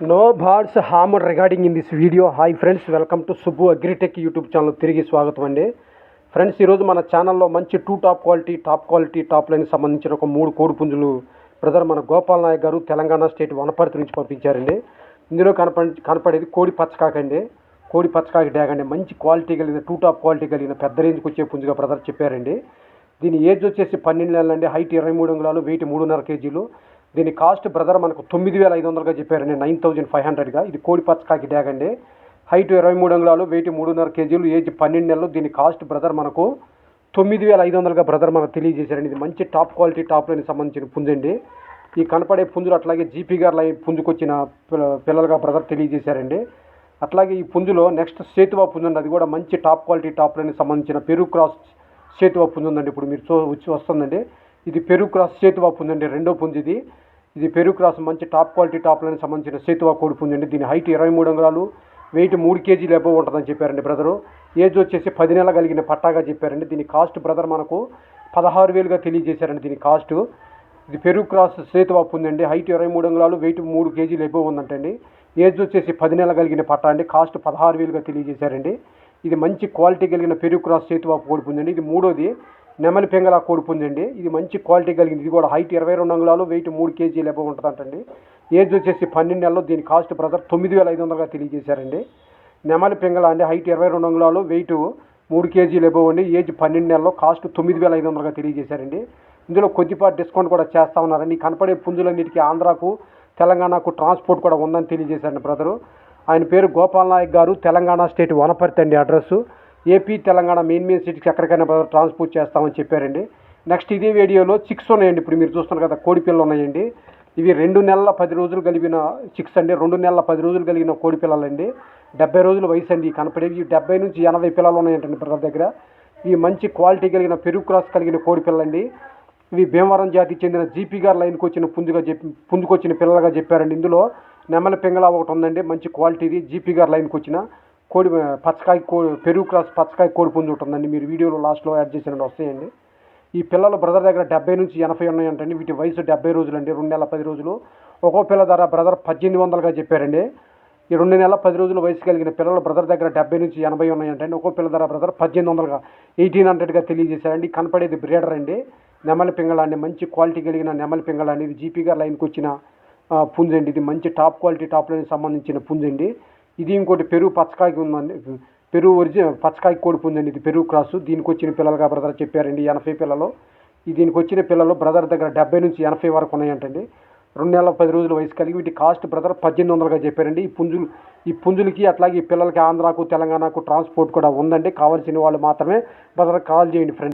No birds harm regarding in this video hi friends welcome to Subbu Agritech YouTube channel తిరిగి స్వాగతం అండి. Friends ఈరోజు మన ఛానల్లో మంచి two top quality top quality top లైన్కి సంబంధించిన ఒక మూడు కోడి పుంజులు బ్రదర్ మన గోపాల్ నాయక్ గారు తెలంగాణ స్టేట్ వనపర్తి నుంచి పంపించారండి. ఇందులో కనప కనపడేది కోడి పచ్చకాకండి కోడి పచ్చకాకి డ్యాగ్ అండి. మంచి క్వాలిటీ కలిగిన టూ టాప్ క్వాలిటీ కలిగిన పెద్ద రేంజ్కి వచ్చే పుంజుగా బ్రదర్ చెప్పారండి. దీని ఏజ్ వచ్చేసి పన్నెండు నెలలండి. హైట్ ఇరవై మూడు అంగుళాలు వెయిట్ మూడున్నర కేజీలు. దీని కాస్ట్ బ్రదర్ మనకు తొమ్మిది వేల ఐదు వందలుగా చెప్పారండి నైన్ థౌజండ్ ఫైవ్ హండ్రెడ్గా. ఇది కోడి పచ్చకాకి డ్యాగ్ అండి హైట్ ఇరవై మూడు అంగుళాలు వెయిట్ మూడున్నర కేజీలు ఏజ్ పన్నెండు నెలలు. దీని కాస్ట్ బ్రదర్ మనకు తొమ్మిది వేల ఐదు వందలుగా బ్రదర్ మనకు తెలియజేశారండి. ఇది మంచి టాప్ క్వాలిటీ టాప్ లైన్ సంబంధించిన పుంజండి. ఈ కనపడే పుంజులు అట్లాగే జీపీ గారు లైన్ పుంజుకొచ్చిన పిల్ల- పిల్లలుగా బ్రదర్ తెలియజేశారండి. అట్లాగే ఈ పుంజులో నెక్స్ట్ సేతువా పుంజు ఉంది అది కూడా మంచి టాప్ క్వాలిటీ టాప్ లైన్ సంబంధించిన పెరుగు క్రాస్ సేతువా పుంజు ఉందండి ఇప్పుడు మీరు చూ వచ్చి వస్తుందండి. ఇది పెరుగు క్రాస్ సేతువా పుంజండి రెండో పుంజు ఇది. ఇది పెరుగు క్రాస్ మంచి టాప్ క్వాలిటీ టాప్లకు సంబంధించిన సేతువా కోడి పుంజండి దీని హైట్ ఇరవై మూడు అంగుళాలు వెయిట్ మూడు కేజీలు ఎబో ఉంటుందని చెప్పారండి బ్రదరు. ఏజ్ వచ్చేసి పది నెలలు కలిగిన పట్టాగా చెప్పారండి. దీని కాస్ట్ బ్రదర్ మనకు పదహారు వేలుగా తెలియజేశారండి దీని కాస్ట్. ఇది పెరుగు క్రాస్ సేతువా ఉందండి హైట్ ఇరవై మూడు అంగుళాలు వెయిట్ మూడు కేజీలు ఎబో ఉందంటండి. ఏజ్ వచ్చేసి పది నెలలు కలిగిన పట్టా అండి. కాస్ట్ పదహారు వేలుగా తెలియజేశారండి. ఇది మంచి క్వాలిటీ కలిగిన పెరుగు క్రాస్ చేతివాపు కోడి పుంజండి ఇది మూడోది. నెమలి పెంగళ కోడి పుంజండి ఇది మంచి క్వాలిటీ కలిగింది. ఇది కూడా హైట్ ఇరవై రెండు అంగుళాలు వెయిట్ మూడు కేజీలు ఎబో ఉంటుందంటండి. ఏజ్ వచ్చేసి పన్నెండు నెలలు. దీని కాస్ట్ బ్రదర్ తొమ్మిది వేల ఐదు వందలుగా తెలియజేశారండి. నెమలి పింగళ అండి హైట్ ఇరవై రెండు అంగుళాలు వెయిట్ మూడు కేజీలు ఎబో అండి ఏజ్ పన్నెండు నెలలు కాస్ట్ తొమ్మిది వేల ఐదు వందలుగా తెలియజేశారండి. ఇందులో కొద్దిపాటి డిస్కౌంట్ కూడా చేస్తా ఉన్నారండి. కనపడే పుంజులన్నిటికీ ఆంధ్రాకు తెలంగాణకు ట్రాన్స్పోర్ట్ కూడా ఉందని తెలియజేశారండి బ్రదరు. ఆయన పేరు గోపాల్ నాయక్ గారు. తెలంగాణ స్టేట్ వనపర్తి అండి address. AP Telangana main main సిటీకి ఎక్కడికైనా ట్రాన్స్పోర్ట్ చేస్తామని చెప్పారండి. నెక్స్ట్ ఇదే వీడియోలో చిక్స్ ఉన్నాయండి. ఇప్పుడు మీరు చూస్తున్నారు కదా కోడి పిల్లలు ఉన్నాయండి. ఇవి రెండు నెలల పది రోజులు కలిగిన చిక్స్ అండి. రెండు నెలల పది రోజులు కలిగిన కోడి పిల్లలండి. డెబ్బై రోజుల వయసు అండి కనపడేవి డెబ్బై నుంచి ఎనభై పిల్లలు ఉన్నాయంటండి బ్రదర్ దగ్గర. ఇవి మంచి క్వాలిటీ కలిగిన పెరుగు క్రాస్ కలిగిన కోడి పిల్లండి ఇవి భీమవరం జాతికి చెందిన జీపీ గారు లైన్కి వచ్చిన పుంజుగా చెప్పి పుంజుకొచ్చిన పిల్లలుగా చెప్పారండి. ఇందులో నెమలి పింగళ ఒకటి ఉందండి. మంచి క్వాలిటీది జీపీ గారు లైన్కి వచ్చిన. కోడి పచ్చకాయ కోడి పెరుగు క్రాస్ పచ్చకాయ కోడి పుంజు ఉంటుందండి. మీరు వీడియోలో లాస్ట్లో యాడ్ చేసినట్టు వస్తాయండి. ఈ పిల్లలు బ్రదర్ దగ్గర డెబ్బై నుంచి ఎనభై ఉన్నాయంటండి. వీటి వయసు డెబ్బై రోజులు అండి రెండు నెలల పది రోజులు. ఒక్కో పిల్ల ధర బ్రదర్ పద్దెనిమిది వందలుగా చెప్పారండి. ఈ రెండు నెలల పది రోజుల వయసు కలిగిన పిల్లలు బ్రదర్ దగ్గర డెబ్బై నుంచి ఎనభై ఉన్నాయంటండి. ఒక్కో పిల్ల ధర బ్రదర్ పద్దెనిమిది వందలుగా ఎయిటీన్ హండ్రెడ్గా తెలియజేశారండి. కనపడేది బ్రీడర్ అండి. నెమలి పింగళ అండి. మంచి క్వాలిటీ కలిగిన నెమలి పింగళ అనేది జీపీగా లైన్కి వచ్చిన పుంజండి. ఇది మంచి టాప్ క్వాలిటీ టాప్ లైన్ సంబంధించిన పుంజండి. ఇది ఇంకోటి పెరుగు పచ్చకాయకి ఉందండి. పెరుగు ఒరిజినల్ పచ్చకాయ కోడి ఉందండి ఇది పెరుగు క్రాసు. దీనికి వచ్చిన పిల్లలుగా బ్రదర్ చెప్పారండి ఎనభై పిల్లలు. దీనికి వచ్చిన పిల్లలు బ్రదర్ దగ్గర డెబ్బై నుంచి ఎనభై వరకు ఉన్నాయంటండి. రెండు నెలల పది రోజుల వయసు కలిగి వీటి కాస్ట్ బ్రదర్ పద్దెనిమిది వందలుగా చెప్పారండి. ఈ పుంజులు ఈ పుంజులకి అట్లాగే ఈ పిల్లలకి ఆంధ్రాకు తెలంగాణకు ట్రాన్స్పోర్ట్ కూడా ఉందండి. కావాల్సిన వాళ్ళు మాత్రమే బ్రదర్ కాల్ చేయండి ఫ్రెండ్స్.